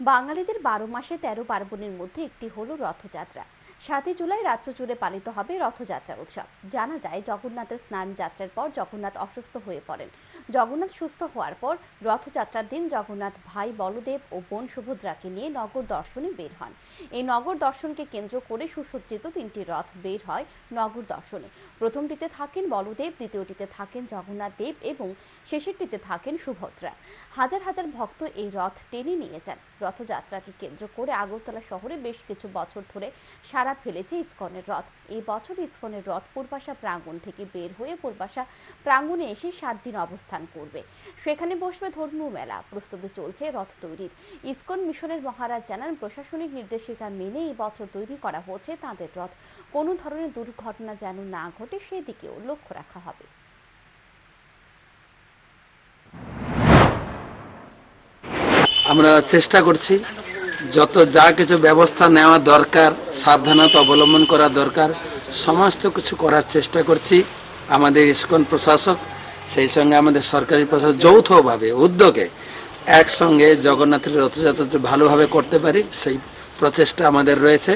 বাঙালিদের বারো মাসে তেরো পার্বণের মধ্যে একটি হলো রথযাত্রা। সাতই জুলাই রাজ্য জুড়ে পালিত হবে রথযাত্রা উৎসব। জানা যায় জগন্নাথের স্নান যাত্রার পর জগন্নাথ অসুস্থ হয়ে পড়েন। জগন্নাথ সুস্থ হওয়ার পর রথযাত্রার দিন জগন্নাথ ভাই বলদেব ও বোন সুভদ্রাকে নিয়ে নগর দর্শনে বের হন। এই নগর দর্শনকে কেন্দ্র করে সুসজ্জিত তিনটি রথ বের হয় নগর দর্শনে। প্রথমটিতে থাকেন বলদেব, দ্বিতীয়টিতে থাকেন জগন্নাথ দেব এবং শেষেরটিতে থাকেন সুভদ্রা। হাজার হাজার ভক্ত এই রথ টেনে নিয়ে যান। রথযাত্রাকে কেন্দ্র করে আগরতলা শহরে বেশ কিছু বছর ধরে সারা ফেলেছে ইস্কনের রথ। এই বছর ইস্কনের রথ পূর্বাশা প্রাঙ্গণ থেকে বের হয়ে পূর্বাশা প্রাঙ্গণে এসে সাত দিন অবস্থান করবে। সেখানে বসবে ধর্মীয় মেলা। প্রস্তুতি চলছে রথ তৈরির। ইস্কন মিশনের মহারাজ জানান, প্রশাসনিক নির্দেশিকা মেনে এই বছর তৈরি করা হচ্ছে। তাঁদের রথ কোনো ধরনের দুর্ঘটনা যেন না ঘটে, সেদিকেও লক্ষ্য রাখা হবে। আমরা চেষ্টা করছি, যত যা কিছু ব্যবস্থা নেওয়া দরকার, সাবধানতা অবলম্বন করা দরকার, সমস্ত কিছু করার চেষ্টা করছি আমাদের ইস্কন প্রশাসক, সেই সঙ্গে আমাদের সরকারি প্রশাসক যৌথভাবে, উদ্যোগে একসঙ্গে জগন্নাথের রথযাত্রা ভালোভাবে করতে পারি, সেই প্রচেষ্টা আমাদের রয়েছে।